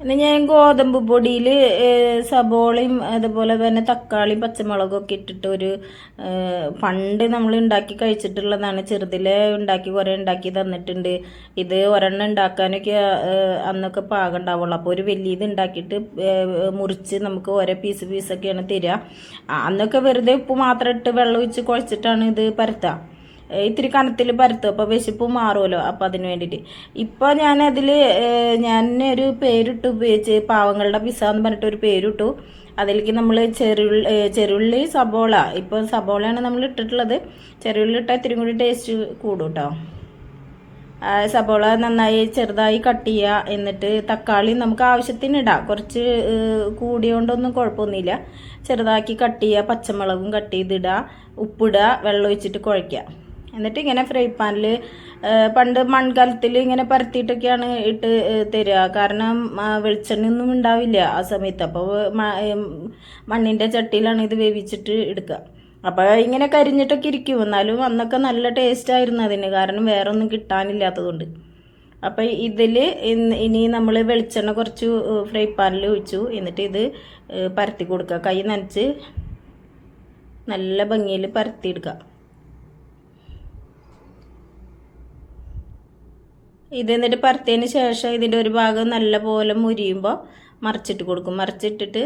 പിന്നെ ഞാൻ ഗോതമ്പ് പൊടിയിൽ സബോളയും അതുപോലെ തന്നെ തക്കാളിയും പച്ചമുളകൊക്കെ ഇട്ടിട്ട് ഒരു പണ്ട് നമ്മൾ ഉണ്ടാക്കി കഴിച്ചിട്ടുള്ളതാണ്. ചെറുതിലെ ഉണ്ടാക്കി കുറേ ഉണ്ടാക്കി തന്നിട്ടുണ്ട്. ഇത് ഒരെണ്ണം ഉണ്ടാക്കാനൊക്കെ അന്നൊക്കെ പാകം ഉണ്ടാവുള്ളൂ അപ്പോൾ ഒരു വലിയ ഇത് ഉണ്ടാക്കിയിട്ട് മുറിച്ച് നമുക്ക് ഓരോ പീസ് പീസൊക്കെയാണ് തരിക. അന്നൊക്കെ വെറുതെ ഉപ്പ് മാത്രം ഇട്ട് വെള്ളം ഒഴിച്ച് കുഴച്ചിട്ടാണ് ഇത് പരത്തുക. ഇത്തിരി കനത്തിൽ പരത്തും. അപ്പോൾ വിശപ്പ് മാറുമല്ലോ. അപ്പം അതിന് വേണ്ടിയിട്ട്. ഇപ്പോൾ ഞാനതിൽ ഞാൻ ഒരു പേരിട്ട് ഉപയോഗിച്ച് പാവങ്ങളുടെ പിസ എന്ന് പറഞ്ഞിട്ട് ഒരു പേരിട്ടു. അതിലേക്ക് നമ്മൾ ചെറുള്ളി ചെറുള്ളി സബോള. ഇപ്പോൾ സബോളയാണ് നമ്മൾ ഇട്ടിട്ടുള്ളത്. ചെറുള്ളി ഇട്ടാൽ ഇത്തിരി കൂടി ടേസ്റ്റ് കൂടും കേട്ടോ സബോള നന്നായി ചെറുതായി കട്ട് ചെയ്യുക എന്നിട്ട് തക്കാളി നമുക്ക് ആവശ്യത്തിന് ഇടാം. കുറച്ച് കൂടിയോണ്ടൊന്നും കുഴപ്പമൊന്നുമില്ല. ചെറുതാക്കി കട്ട് ചെയ്യുക പച്ചമുളകും കട്ട് ചെയ്തിടുക ഉപ്പിടുക വെള്ളം ഒഴിച്ചിട്ട് കുഴയ്ക്കുക എന്നിട്ട് ഇങ്ങനെ ഫ്രൈ പാനിൽ പണ്ട് മൺകലത്തിൽ ഇങ്ങനെ പരത്തിയിട്ടൊക്കെയാണ് ഇട്ട് തരിക. കാരണം വെളിച്ചെണ്ണയൊന്നും ഉണ്ടാവില്ല ആ സമയത്ത്. അപ്പോൾ മണ്ണിന്റെ ചട്ടിയിലാണ് ഇത് വേവിച്ചിട്ട് എടുക്കുക അപ്പോൾ ഇങ്ങനെ കരിഞ്ഞിട്ടൊക്കെ ഇരിക്കും. എന്നാലും അന്നൊക്കെ നല്ല ടേസ്റ്റ് ആയിരുന്നു അതിന്. കാരണം വേറെ ഒന്നും കിട്ടാനില്ലാത്തതുകൊണ്ട് അപ്പോൾ ഇതിൽ ഇനി നമ്മൾ വെളിച്ചെണ്ണ കുറച്ച് ഫ്രൈ പാനിൽ ഒഴിച്ചു. എന്നിട്ട് ഇത് പരത്തി കൊടുക്കുക കൈ നനച്ച് നല്ല ഭംഗിയിൽ പരത്തിയെടുക്കുക ഇത് എന്നിട്ട് പരത്തിയതിന് ശേഷം ഇതിന്റെ ഒരു ഭാഗം നല്ല പോലെ മുരിയുമ്പോൾ മറിച്ചിട്ട് കൊടുക്കും. മറിച്ചിട്ടിട്ട്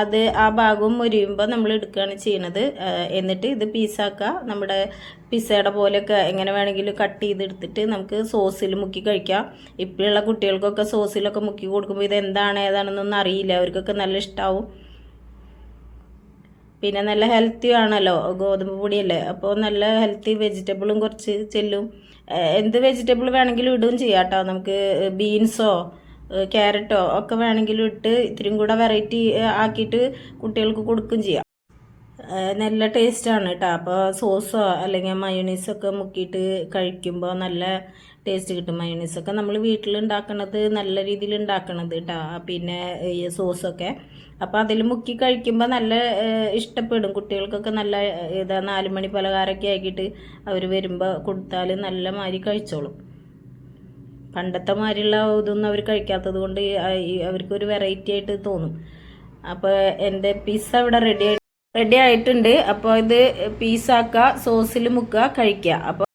അത് ആ ഭാഗവും മുരിയുമ്പോൾ നമ്മൾ എടുക്കുകയാണ് ചെയ്യണത് എന്നിട്ട് ഇത് പീസാക്കുക. നമ്മുടെ പിസയുടെ പോലെയൊക്കെ എങ്ങനെ വേണമെങ്കിലും കട്ട് ചെയ്തെടുത്തിട്ട് നമുക്ക് സോസിൽ മുക്കി കഴിക്കാം. ഇപ്പോഴുള്ള കുട്ടികൾക്കൊക്കെ സോസിലൊക്കെ മുക്കി കൊടുക്കുമ്പോൾ ഇത് എന്താണ് ഏതാണെന്നൊന്നും അറിയില്ല. അവർക്കൊക്കെ നല്ല ഇഷ്ടമാവും പിന്നെ നല്ല ഹെൽത്തി ആണല്ലോ. ഗോതമ്പ് പൊടിയല്ലേ. അപ്പോൾ നല്ല ഹെൽത്തി വെജിറ്റബിളും കുറച്ച് ചെല്ലും. എന്ത് വെജിറ്റബിൾ വേണമെങ്കിലും ഇടുകയും ചെയ്യാം കേട്ടോ. നമുക്ക് ബീൻസോ ക്യാരറ്റോ ഒക്കെ വേണമെങ്കിലും ഇട്ട് ഇത്തിരിയും കൂടെ വെറൈറ്റി ആക്കിയിട്ട് കുട്ടികൾക്ക് കൊടുക്കുകയും ചെയ്യാം. നല്ല ടേസ്റ്റാണ് കേട്ടോ അപ്പോൾ സോസോ അല്ലെങ്കിൽ മയോണീസൊക്കെ മുക്കിയിട്ട് കഴിക്കുമ്പോൾ നല്ല ടേസ്റ്റ് കിട്ടും. മയോണീസൊക്കെ നമ്മൾ വീട്ടിൽ ഉണ്ടാക്കണത് നല്ല രീതിയിൽ ഉണ്ടാക്കണത് കേട്ടോ പിന്നെ ഈ സോസൊക്കെ. അപ്പോൾ അതിൽ മുക്കി കഴിക്കുമ്പോൾ നല്ല ഇഷ്ടപ്പെടും. കുട്ടികൾക്കൊക്കെ നല്ല ഇതാ നാലുമണി പലഹാരമൊക്കെ ആക്കിയിട്ട് അവർ വരുമ്പോൾ കൊടുത്താൽ നല്ല മാതിരി കഴിച്ചോളും. പണ്ടത്തെ മാതിരിയുള്ള ഇതൊന്നും അവർ കഴിക്കാത്തത് കൊണ്ട് അവർക്കൊരു വെറൈറ്റി ആയിട്ട് തോന്നും. അപ്പോൾ എന്റെ പിസ്സ ഇവിടെ റെഡി റെഡി ആയിട്ടുണ്ട്. അപ്പോൾ ഇത് പീസാക്കുക സോസിൽ മുക്കുക കഴിക്കുക അപ്പോൾ